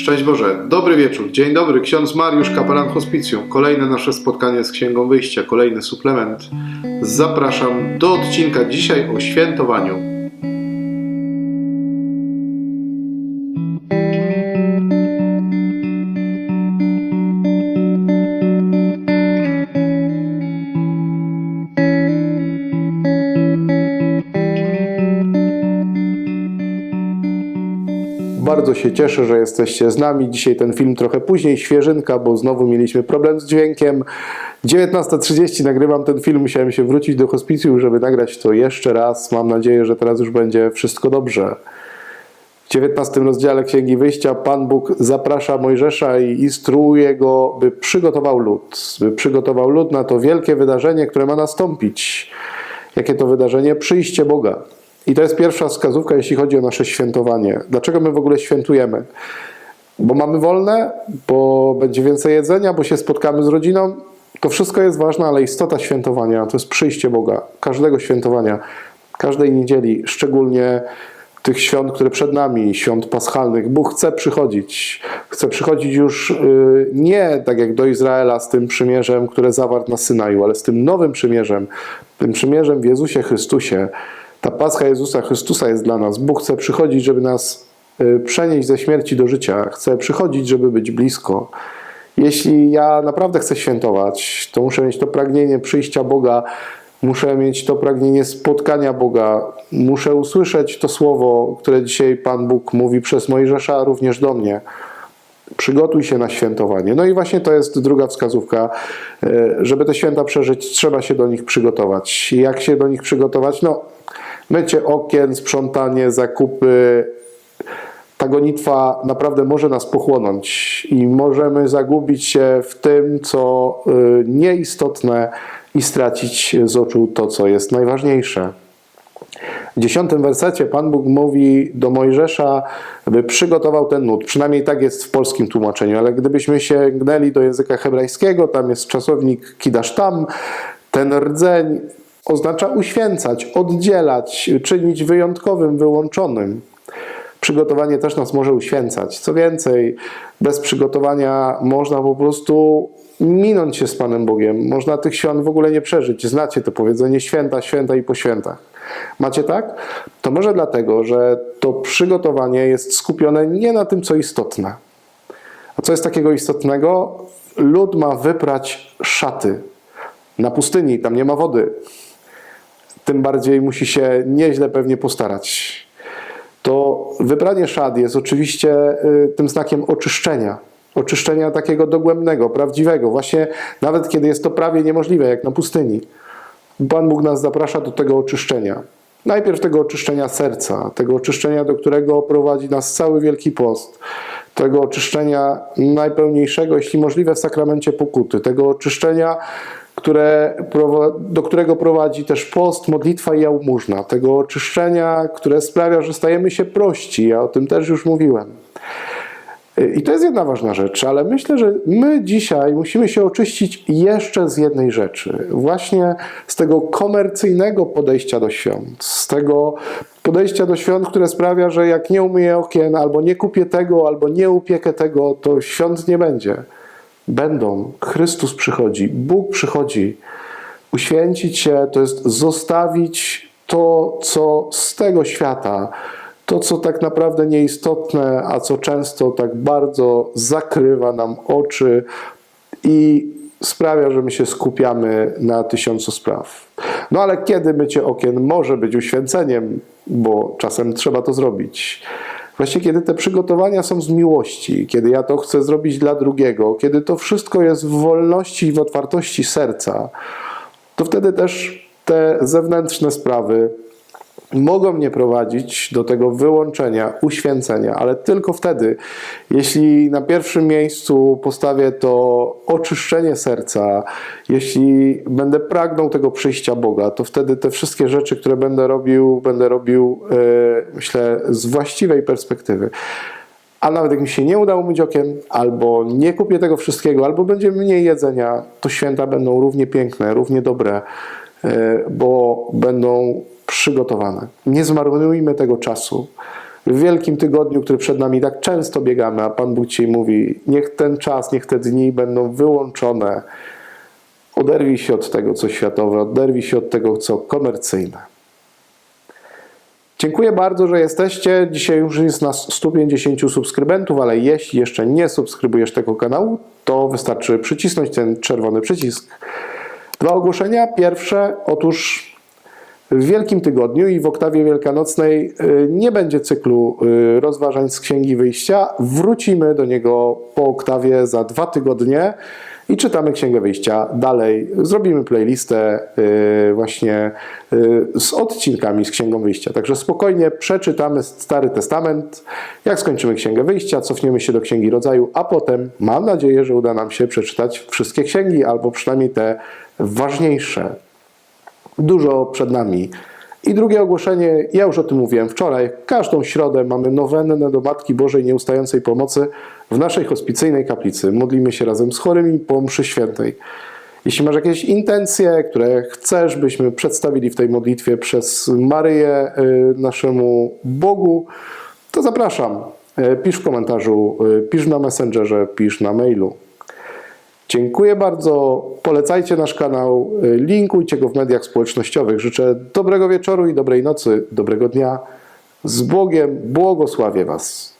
Szczęść Boże, dobry wieczór, dzień dobry, ksiądz Mariusz, kapelan hospicjum. Kolejne nasze spotkanie z Księgą Wyjścia, kolejny suplement. Zapraszam do odcinka dzisiaj o świętowaniu. Bardzo się cieszę, że jesteście z nami. Dzisiaj ten film trochę później, świeżynka, bo znowu mieliśmy problem z dźwiękiem. 19.30 nagrywam ten film, musiałem się wrócić do hospicjum, żeby nagrać to jeszcze raz. Mam nadzieję, że teraz już będzie wszystko dobrze. W 19 rozdziale Księgi Wyjścia Pan Bóg zaprasza Mojżesza i instruuje go, by przygotował lud, by przygotował lud na to wielkie wydarzenie, które ma nastąpić. Jakie to wydarzenie? Przyjście Boga. I to jest pierwsza wskazówka, jeśli chodzi o nasze świętowanie. Dlaczego my w ogóle świętujemy? Bo mamy wolne, bo będzie więcej jedzenia, bo się spotkamy z rodziną. To wszystko jest ważne, ale istota świętowania to jest przyjście Boga. Każdego świętowania, każdej niedzieli, szczególnie tych świąt, które przed nami, świąt paschalnych. Bóg chce przychodzić. Chce przychodzić już y, nie tak jak do Izraela z tym przymierzem, które zawarł na Synaju, ale z tym nowym przymierzem, tym przymierzem w Jezusie Chrystusie. Ta Pascha Jezusa Chrystusa jest dla nas. Bóg chce przychodzić, żeby nas y, przenieść ze śmierci do życia. Chce przychodzić, żeby być blisko. Jeśli ja naprawdę chcę świętować, to muszę mieć to pragnienie przyjścia Boga, muszę mieć to pragnienie spotkania Boga, muszę usłyszeć to słowo, które dzisiaj Pan Bóg mówi przez Mojżesza również do mnie. Przygotuj się na świętowanie. No i właśnie to jest druga wskazówka. E, Żeby te święta przeżyć, trzeba się do nich przygotować. Jak się do nich przygotować? No, mycie okien, sprzątanie, zakupy, ta gonitwa naprawdę może nas pochłonąć i możemy zagubić się w tym, co y, nieistotne i stracić z oczu to, co jest najważniejsze. W dziesiątym wersecie Pan Bóg mówi do Mojżesza, by przygotował ten nut. Przynajmniej tak jest w polskim tłumaczeniu, ale gdybyśmy sięgnęli do języka hebrajskiego, tam jest czasownik kidasztam, ten rdzeń oznacza uświęcać, oddzielać, czynić wyjątkowym, wyłączonym. Przygotowanie też nas może uświęcać. Co więcej, bez przygotowania można po prostu minąć się z Panem Bogiem. Można tych świąt w ogóle nie przeżyć. Znacie to powiedzenie święta, święta i po świętach. Macie tak? To może dlatego, że to przygotowanie jest skupione nie na tym, co istotne. A co jest takiego istotnego? Lud ma wyprać szaty. Na pustyni, tam nie ma wody. Tym bardziej musi się nieźle pewnie postarać to wybranie szat jest oczywiście y, tym znakiem oczyszczenia. Oczyszczenia takiego dogłębnego, prawdziwego, właśnie nawet kiedy jest to prawie niemożliwe, jak na pustyni. Pan Bóg nas zaprasza do tego oczyszczenia. Najpierw tego oczyszczenia serca, tego oczyszczenia, do którego prowadzi nas cały Wielki Post, tego oczyszczenia najpełniejszego, jeśli możliwe, w sakramencie pokuty, tego oczyszczenia, które, do którego prowadzi też post, modlitwa i jałmużna, tego oczyszczenia, które sprawia, że stajemy się prości. Ja o tym też już mówiłem. I to jest jedna ważna rzecz, ale myślę, że my dzisiaj musimy się oczyścić jeszcze z jednej rzeczy. Właśnie z tego komercyjnego podejścia do świąt. Z tego podejścia do świąt, które sprawia, że jak nie umyję okien, albo nie kupię tego, albo nie upiekę tego, to świąt nie będzie. Będą. Chrystus przychodzi, Bóg przychodzi. Uświęcić się to jest zostawić to, co z tego świata, to, co tak naprawdę nieistotne, a co często tak bardzo zakrywa nam oczy i sprawia, że my się skupiamy na tysiącu spraw. No ale kiedy mycie okien może być uświęceniem, bo czasem trzeba to zrobić? Właśnie kiedy te przygotowania są z miłości, kiedy ja to chcę zrobić dla drugiego, kiedy to wszystko jest w wolności i w otwartości serca, to wtedy też te zewnętrzne sprawy mogą mnie prowadzić do tego wyłączenia, uświęcenia, ale tylko wtedy, jeśli na pierwszym miejscu postawię to oczyszczenie serca, jeśli będę pragnął tego przyjścia Boga, to wtedy te wszystkie rzeczy, które będę robił, będę robił, e, myślę, z właściwej perspektywy. A nawet jak mi się nie uda umyć okien, albo nie kupię tego wszystkiego, albo będzie mniej jedzenia, to święta będą równie piękne, równie dobre, bo będą przygotowane. Nie zmarnujmy tego czasu. w Wielkim Tygodniu, który przed nami tak często biegamy, a Pan Bóg mówi, niech ten czas, niech te dni będą wyłączone. Oderwij się od tego, co światowe, oderwij się od tego, co komercyjne. Dziękuję bardzo, że jesteście. Dzisiaj już jest nas 150 subskrybentów, ale jeśli jeszcze nie subskrybujesz tego kanału, to wystarczy przycisnąć ten czerwony przycisk. Dwa ogłoszenia. Pierwsze, otóż w Wielkim Tygodniu i w Oktawie Wielkanocnej y, nie będzie cyklu y, rozważań z Księgi Wyjścia. Wrócimy do niego po Oktawie za dwa tygodnie i czytamy Księgę Wyjścia dalej. Zrobimy playlistę y, właśnie y, z odcinkami z Księgą Wyjścia. Także spokojnie przeczytamy Stary Testament. Jak skończymy Księgę Wyjścia, cofniemy się do Księgi Rodzaju, a potem mam nadzieję, że uda nam się przeczytać wszystkie księgi, albo przynajmniej te ważniejsze. Dużo przed nami. I drugie ogłoszenie, ja już o tym mówiłem wczoraj, każdą środę mamy nowennę do Matki Bożej Nieustającej Pomocy w naszej hospicyjnej kaplicy. Modlimy się razem z chorymi po mszy świętej. Jeśli masz jakieś intencje, które chcesz, byśmy przedstawili w tej modlitwie przez Maryję y, naszemu Bogu, to zapraszam. Y, Pisz w komentarzu, y, pisz na Messengerze, pisz na mailu. Dziękuję bardzo. Polecajcie nasz kanał, y, linkujcie go w mediach społecznościowych. Życzę dobrego wieczoru i dobrej nocy, dobrego dnia. Z Bogiem błogosławię Was.